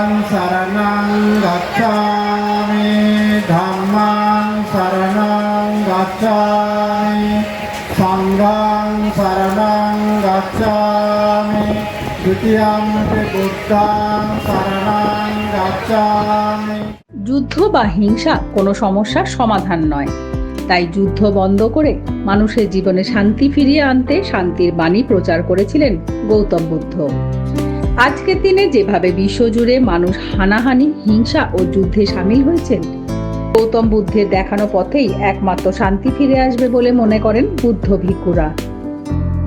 शरणं गच्छामि धम्मं शरणं गच्छामि सङ्घं शरणं गच्छामि द्वितीयं पि बुद्धं शरणं गच्छामि যুদ্ধ বা হিংসা কোনো সমস্যার সমাধান নয় তাই যুদ্ধ বন্ধ করে মানুষের জীবনে শান্তি ফিরিয়ে আনতে শান্তির বাণী প্রচার করেছিলেন গৌতম বুদ্ধ আজকের দিনে যেভাবে বিশ্বজুড়ে মানুষ হানাহানি, হিংসা ও যুদ্ধে সামিল হয়েছেন, গৌতম বুদ্ধের দেখানো পথেই একমাত্র শান্তি ফিরে আসবে বলে মনে করেন বুদ্ধ ভিক্ষুরা।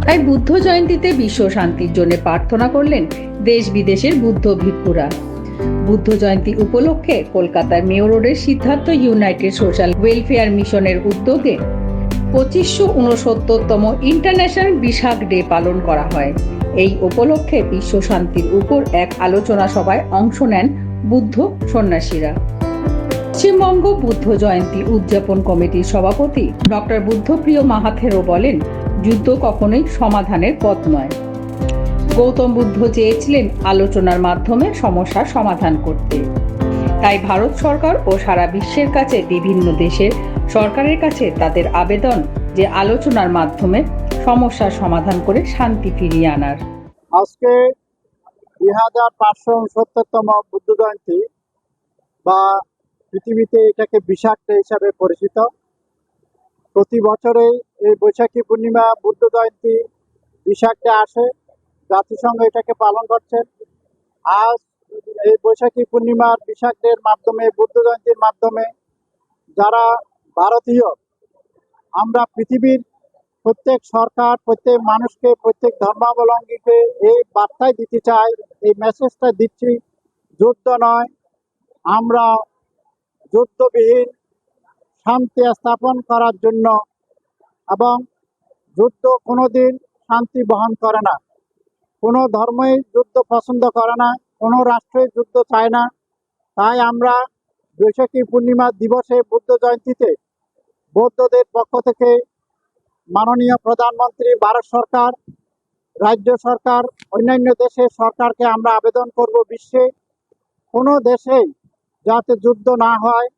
তাই বুদ্ধ জয়ন্তীতে বিশ্ব শান্তির জন্য প্রার্থনা করলেন দেশ বিদেশের বুদ্ধ ভিক্ষুরা। বুদ্ধ জয়ন্তী উপলক্ষে কলকাতার মেয়র রোডের সিদ্ধার্থ ইউনাইটেড সোশ্যাল ওয়েলফেয়ার মিশনের উদ্যোগে পঁচিশশো উনসত্তরতম ইন্টারন্যাশনাল বিশাখ ডে পালন করা হয়। এই উপলক্ষে বিশ্ব শান্তির উপর এক আলোচনা সভায় অংশ নেন বুদ্ধ সন্ন্যাসীরা। পশ্চিমবঙ্গ বুদ্ধ জয়ন্তী উদযাপন কমিটির সভাপতি ডক্টর বুদ্ধপ্রিয় মাহাথেরও বলেন, যুদ্ধ কখনোই সমাধানের পথ নয়। গৌতম বুদ্ধ চেয়েছিলেন আলোচনার মাধ্যমে সমস্যার সমাধান করতে। তাই ভারত সরকার ও সারা বিশ্বের কাছে বিভিন্ন দেশের সরকারের কাছে তাদের আবেদন যে আলোচনার মাধ্যমে সমস্যার সমাধান করে শান্তি ফিরিয়ে আনার। আজকে দুই হাজার পাঁচশো উনসত্তরতম বুদ্ধ জয়ন্তী বা পৃথিবীতে এটাকে বিষাক্ত হিসাবে পরিচিত। প্রতি বছরে এই বৈশাখী পূর্ণিমা বুদ্ধ জয়ন্তী বিশাখে আসে। জাতিসংঘ এটাকে পালন করছেন আজ এই বৈশাখী পূর্ণিমার বিশাখের মাধ্যমে বুদ্ধ জয়ন্তীর মাধ্যমে যারা ভারতীয়। আমরা পৃথিবীর প্রত্যেক সরকার, প্রত্যেক মানুষকে, প্রত্যেক ধর্মাবলম্বীকে এই বার্তাই দিতে চাই, এই মেসেজটা দিচ্ছি, যুদ্ধ নয়, আমরা যুদ্ধবিহীন শান্তি স্থাপন করার জন্য এবং যুদ্ধ কোনোদিন শান্তি বহন করে না। কোনো ধর্মই যুদ্ধ পছন্দ করে না, কোনো রাষ্ট্রই যুদ্ধ চায় না। তাই আমরা বৈশাখী পূর্ণিমা দিবসে বুদ্ধ জয়ন্তীতে বৌদ্ধদের পক্ষ থেকে মাননীয় প্রধানমন্ত্রী, ভারত সরকার, রাজ্য সরকার, অন্যান্য দেশের সরকারকে আমরা আবেদন করব বিশ্বে। কোনো দেশেই যাতে যুদ্ধ না হয়,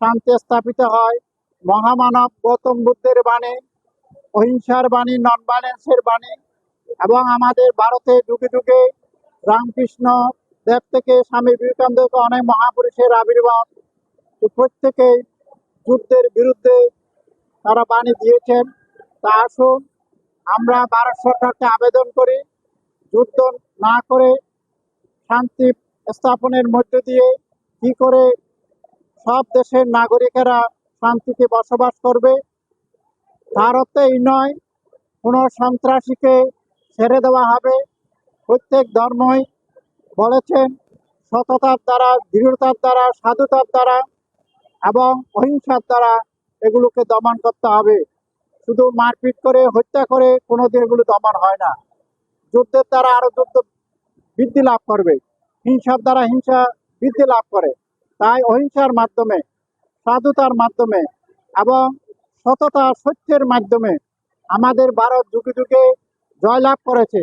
শান্তি স্থাপিত হয়, মহামানব গৌতম বুদ্ধের বাণী, অহিংসার বাণী নন ভায়োলেন্সের বাণী এবং আমাদের ভারতে যুগে যুগে রামকৃষ্ণ দেব থেকে স্বামী বিবেকানন্দ অনেক মহাপুরুষের আবির্ভাব। প্রত্যেকেই যুদ্ধের বিরুদ্ধে তারা বাণী দিয়েছেন। তা আসুন, আমরা ভারত সরকারকে আবেদন করি, যুদ্ধ না করে শান্তি স্থাপনের মধ্য দিয়ে কি করে সব দেশের নাগরিকেরা শান্তিতে বসবাস করবে এই নয়, কোনো সন্ত্রাসীকে ছেড়ে দেওয়া হবে। প্রত্যেক ধর্মই বলেছেন, সততার দ্বারা, দৃঢ়তার দ্বারা, সাধুতার দ্বারা এবং অহিংসার দ্বারা এগুলোকে দমন করতে হবে। শুধু মারপিট করে, হত্যা করে কোনোদিন এগুলো দমন হয় না। যুদ্ধের দ্বারা আরও যুদ্ধ বৃদ্ধি লাভ করবে। হিংসার দ্বারা হিংসা বৃদ্ধি লাভ করে। তাই অহিংসার মাধ্যমে, সাধুতার মাধ্যমে এবং সততা সত্যের মাধ্যমে আমাদের ভারত যুগে যুগে জয়লাভ করেছে।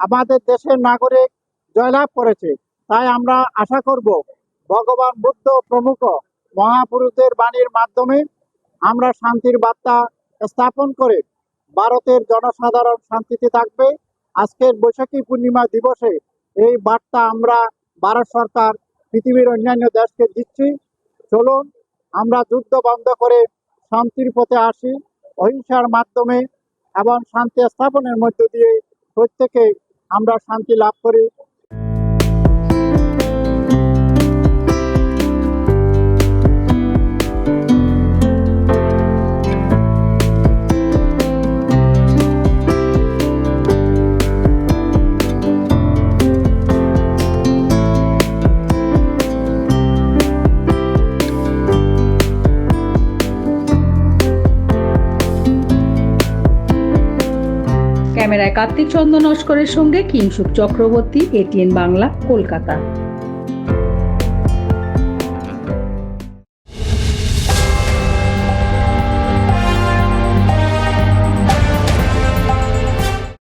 আমাদের দেশের নাগরিক জয়লাভ করেছে। তাই আমরা আশা করব, ভগবান বুদ্ধ প্রমুখ মহাপুরুষদের বাণীর মাধ্যমে আমরা শান্তির বার্তা স্থাপন করে ভারতের জনসাধারণ শান্তিতে থাকবে। আজকের বৈশাখী পূর্ণিমা দিবসে এই বার্তা আমরা ভারত সরকার, পৃথিবীর অন্যান্য দেশকে দিচ্ছি। চলুন, আমরা যুদ্ধ বন্ধ করে শান্তির পথে আসি। অহিংসার মাধ্যমে এবং শান্তি স্থাপনের মধ্য দিয়ে প্রত্যেকে আমরা শান্তি লাভ করি। ক্যামেরায় কার্তিক চন্দ্র নস্করের সঙ্গে কিংসুক চক্রবর্তী এটিএন বাংলা কলকাতা।